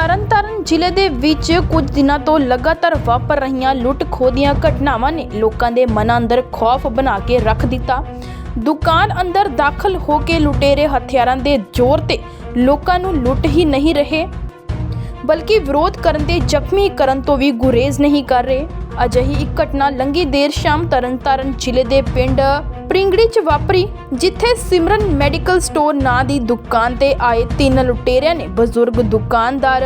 ਤਰਨਤਾਰਨ ਜ਼ਿਲ੍ਹੇ ਦੇ ਵਿੱਚ ਕੁਝ ਦਿਨਾਂ ਤੋਂ ਲਗਾਤਾਰ ਵਾਪਰ ਰਹੀਆਂ ਲੁੱਟ ਖੋਹ ਦੀਆਂ ਘਟਨਾਵਾਂ ਨੇ ਲੋਕਾਂ ਦੇ ਮਨਾਂ ਅੰਦਰ ਖੌਫ ਬਣਾ ਕੇ ਰੱਖ ਦਿੱਤਾ। ਦੁਕਾਨ ਅੰਦਰ ਦਾਖਲ ਹੋ ਕੇ ਲੁਟੇਰੇ ਹਥਿਆਰਾਂ ਦੇ ਜ਼ੋਰ ਤੇ ਲੋਕਾਂ ਨੂੰ ਲੁੱਟ ਹੀ ਨਹੀਂ ਰਹੇ, ਬਲਕਿ ਵਿਰੋਧ ਕਰਨ ਤੇ ਜ਼ਖਮੀ ਕਰਨ ਤੋਂ ਵੀ ਗੁਰੇਜ਼ ਨਹੀਂ ਕਰ ਰਹੇ। ਅਜਿਹੀ ਇੱਕ ਘਟਨਾ ਲੰਗੀ ਦੇਰ ਸ਼ਾਮ ਤਰਨਤਾਰਨ ਜ਼ਿਲ੍ਹੇ ਦੇ ਪਿੰਡ ਪ੍ਰਿੰਗੜੀ ਚ ਵਾਪਰੀ, ਜਿੱਥੇ ਸਿਮਰਨ ਮੈਡੀਕਲ ਸਟੋਰ ਨਾਂ ਦੀ ਦੁਕਾਨ ਤੇ ਆਏ ਤਿੰਨ ਲੁਟੇਰਿਆਂ ਨੇ ਬਜ਼ੁਰਗ ਦੁਕਾਨਦਾਰ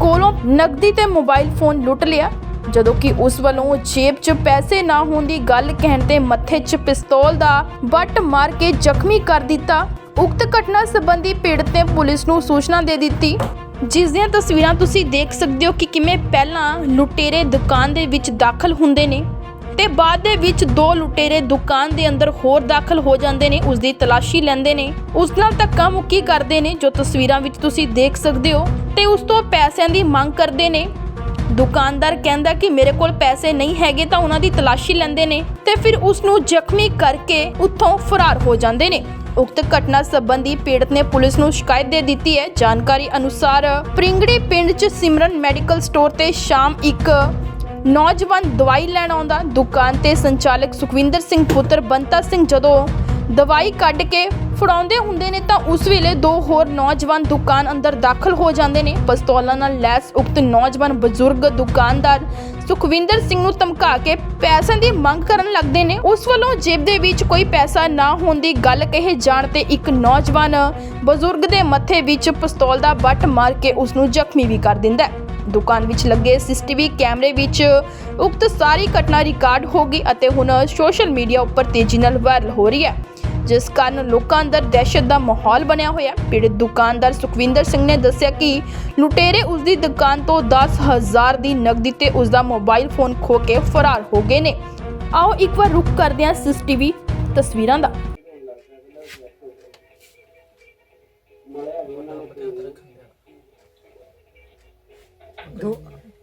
ਕੋਲੋਂ ਨਕਦੀ ਤੇ ਮੋਬਾਈਲ ਫੋਨ ਲੁੱਟ ਲਿਆ। ਜਦੋਂ ਕਿ ਉਸ ਵੱਲੋਂ ਜੇਬ 'ਚ ਪੈਸੇ ਨਾ ਹੋਣ ਦੀ ਗੱਲ ਕਹਿਣ ਤੇ ਮੱਥੇ 'ਚ ਪਿਸਤੌਲ ਦਾ ਬੱਟ ਮਾਰ ਕੇ ਜ਼ਖਮੀ ਕਰ ਦਿੱਤਾ। ਉਕਤ ਘਟਨਾ ਸੰਬੰਧੀ ਪੀੜਤ ਨੇ ਪੁਲਿਸ ਨੂੰ ਸੂਚਨਾ ਦੇ ਦਿੱਤੀ। ਜਿਸ ਦੀਆਂ ਤਸਵੀਰਾਂ ਤੁਸੀਂ ਦੇਖ ਸਕਦੇ ਹੋ ਕਿ ਕਿਵੇਂ ਪਹਿਲਾਂ ਲੁਟੇਰੇ ਦੁਕਾਨ ਦੇ ਵਿੱਚ ਦਾਖਲ ਹੁੰਦੇ ਨੇ। ਤੇ ਬਾਅਦ ਦੇ ਵਿੱਚ ਦੋ ਲੁਟੇਰੇ ਦੁਕਾਨ ਦੇ ਅੰਦਰ ਹੋਰ ਦਾਖਲ ਹੋ ਜਾਂਦੇ ਨੇ ਉਸ ਦੀ ਤਲਾਸ਼ੀ ਲੈਂਦੇ ਨੇ। ਉਸ ਨਾਲ ਧੱਕਾ ਮੁੱਕੀ ਕਰਦੇ ਨੇ, ਜੋ ਤਸਵੀਰਾਂ ਵਿੱਚ ਤੁਸੀਂ ਦੇਖ ਸਕਦੇ ਹੋ ਤੇ ਉਸ ਤੋਂ ਪੈਸਿਆਂ ਦੀ ਮੰਗ ਕਰਦੇ ਨੇ। ਦੁਕਾਨਦਾਰ ਕਹਿੰਦਾ ਕਿ ਮੇਰੇ ਕੋਲ ਪੈਸੇ ਨਹੀਂ ਹੈਗੇ ਤਾਂ ਉਹਨਾਂ ਦੀ ਤਲਾਸ਼ੀ ਲੈਂਦੇ ਨੇ ਤੇ ਫਿਰ ਉਸ ਨੂੰ ਜ਼ਖਮੀ ਕਰਕੇ ਉੱਥੋਂ ਫਰਾਰ ਹੋ ਜਾਂਦੇ ਨੇ। ਉਕਤ ਘਟਨਾ ਸੰਬੰਧੀ ਪੀੜਤ ਨੇ ਪੁਲਿਸ ਨੂੰ ਸ਼ਿਕਾਇਤ ਦੇ ਦਿੱਤੀ ਹੈ। ਜਾਣਕਾਰੀ ਅਨੁਸਾਰ ਪ੍ਰਿੰਗੜੀ ਪਿੰਡ 'ਚ ਸਿਮਰਨ ਮੈਡੀਕਲ ਸਟੋਰ ਤੇ ਸ਼ਾਮ ਇੱਕ ਨੌਜਵਾਨ ਦਵਾਈ ਲੈਣ ਆਉਂਦਾ। ਦੁਕਾਨ ਤੇ ਸੰਚਾਲਕ ਸੁਖਵਿੰਦਰ ਸਿੰਘ, ਪੁੱਤਰ ਬੰਤਾ ਸਿੰਘ ਜਦੋਂ ਦਵਾਈ ਕੱਢ ਕੇ ਫੜਾਉਂਦੇ ਹੁੰਦੇ ਨੇ ਤਾਂ ਉਸ ਵੇਲੇ ਦੋ ਹੋਰ ਨੌਜਵਾਨ ਦੁਕਾਨ ਅੰਦਰ ਦਾਖਲ ਹੋ ਜਾਂਦੇ ਨੇ। ਪਿਸਤੌਲਾਂ ਨਾਲ ਲੈਸ ਉਕਤ ਨੌਜਵਾਨ ਬਜ਼ੁਰਗ ਦੁਕਾਨਦਾਰ ਸੁਖਵਿੰਦਰ ਸਿੰਘ ਨੂੰ ਧਮਕਾ ਕੇ ਪੈਸਿਆਂ ਦੀ ਮੰਗ ਕਰਨ ਲੱਗਦੇ ਨੇ। ਉਸ ਵੱਲੋਂ ਜੇਬ ਦੇ ਵਿੱਚ ਕੋਈ ਪੈਸਾ ਨਾ ਹੋਣ ਦੀ ਗੱਲ ਕਹੇ ਜਾਣ ਤੇ ਇੱਕ ਨੌਜਵਾਨ ਬਜ਼ੁਰਗ ਦੇ ਮੱਥੇ ਵਿੱਚ ਪਿਸਤੌਲ ਦਾ ਬੱਟ ਮਾਰ ਕੇ ਉਸ ਨੂੰ ਜ਼ਖਮੀ ਵੀ ਕਰ ਦਿੰਦਾ ਹੈ। ਦੁਕਾਨ ਵਿੱਚ ਲੱਗੇ ਸੀਸੀਟੀਵੀ ਕੈਮਰੇ ਵਿੱਚ ਉਕਤ ਸਾਰੀ ਘਟਨਾ ਰਿਕਾਰਡ ਹੋ ਗਈ ਅਤੇ ਹੁਣ ਸੋਸ਼ਲ ਮੀਡੀਆ ਉੱਪਰ ਤੇਜ਼ੀ ਨਾਲ ਵਾਇਰਲ ਹੋ ਰਹੀ ਹੈ, ਜਿਸ ਕਾਰਨ ਲੋਕਾਂ ਅੰਦਰ ਦਹਿਸ਼ਤ ਦਾ ਮਾਹੌਲ ਬਣਿਆ ਹੋਇਆ ਪੀੜਤ ਦੁਕਾਨਦਾਰ ਸੁਖਵਿੰਦਰ ਸਿੰਘ ਨੇ ਦੱਸਿਆ ਕਿ ਲੁਟੇਰੇ ਉਸ ਦੀ ਦੁਕਾਨ ਤੋਂ 10000 ਦੀ ਨਕਦੀ ਤੇ ਉਸ ਦਾ ਮੋਬਾਈਲ ਫੋਨ ਖੋ ਕੇ ਫਰਾਰ ਹੋ ਗਏ ਨੇ। ਆਓ ਇੱਕ ਵਾਰ ਰੁਕ ਕਰਦੇ ਹਾਂ ਸੀਸੀਟੀਵੀ ਤਸਵੀਰਾਂ ਦਾ। ਦੋ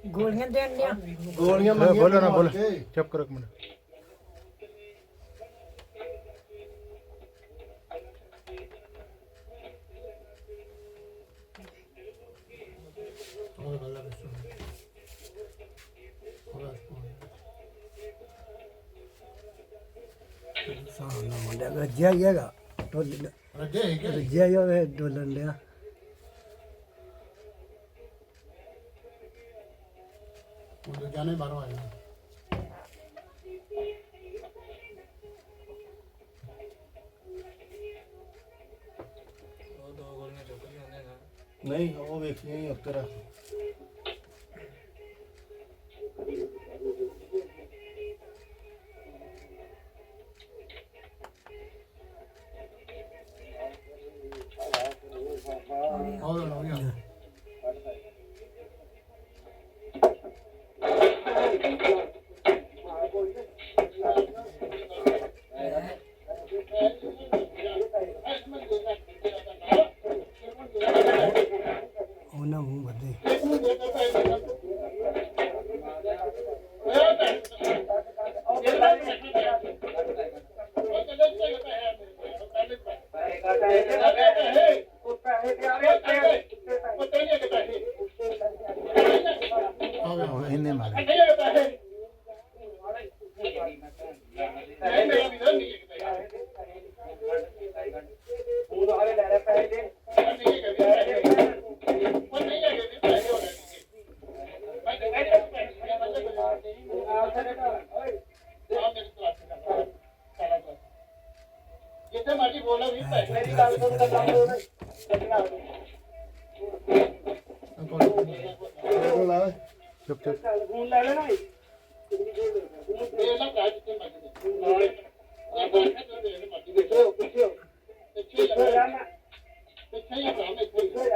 ਗੋਲੀਆਂ ਦੇਣ ਲਿਆ ਗੋਲੀਆਂ ਮੰਗੀਆਂ ਬੋਲੋ ਨਾ ਬੋਲ। ਚੁੱਪ ਕਰੋ ਇੱਕ ਮਿੰਟ। ਸਾਹਮਣਾ ਮੁੰਡਾ ਰੱਜਿਆ ਹੀ ਹੈਗਾ। ਡੋਲ ਰੱਜੇ ਹੈਗੇ ਰੱਜਿਆ ਹੀ ਹੋਵੇ ਡੋਲਣ ਲਿਆ ਉਹ ਜਾਣੇ ਬਾਹਰੋਂ ਆਏ ਨੇ। ਨਹੀਂ ਉਹ ਵੇਖੀਆਂ ਹੀ ਉੱਤਰ ਉਹ ਲਓ। ਯਾਰ ਜਿੱਥੇ ਮਰਜ਼ੀ ਬੋਲੋ ਵੀ ਭਾਈ ਮੇਰੀ ਗੱਲ ਸੁਣ ਕੇ ਕੰਮ ਹੋਣਾ ਕੱਟਣਾ ਚੁੱਪ ਚੁੱਪ ਫੋਨ ਲੈ ਲੈਣਾ ਵੀ। ਇਹ ਨਾ ਕਾਜ ਤੇ ਮਰਜ਼ੀ ਨਾਲੇ ਆ ਬੋਲ ਕੇ ਤੇ ਮਰਜ਼ੀ ਦੇਖੋ ਪਿੱਛੇ ਪਿੱਛੇ ਲੱਗਾ ਪਿੱਛੇ ਹੀ ਆ ਕੰਮ ਇੱਥੇ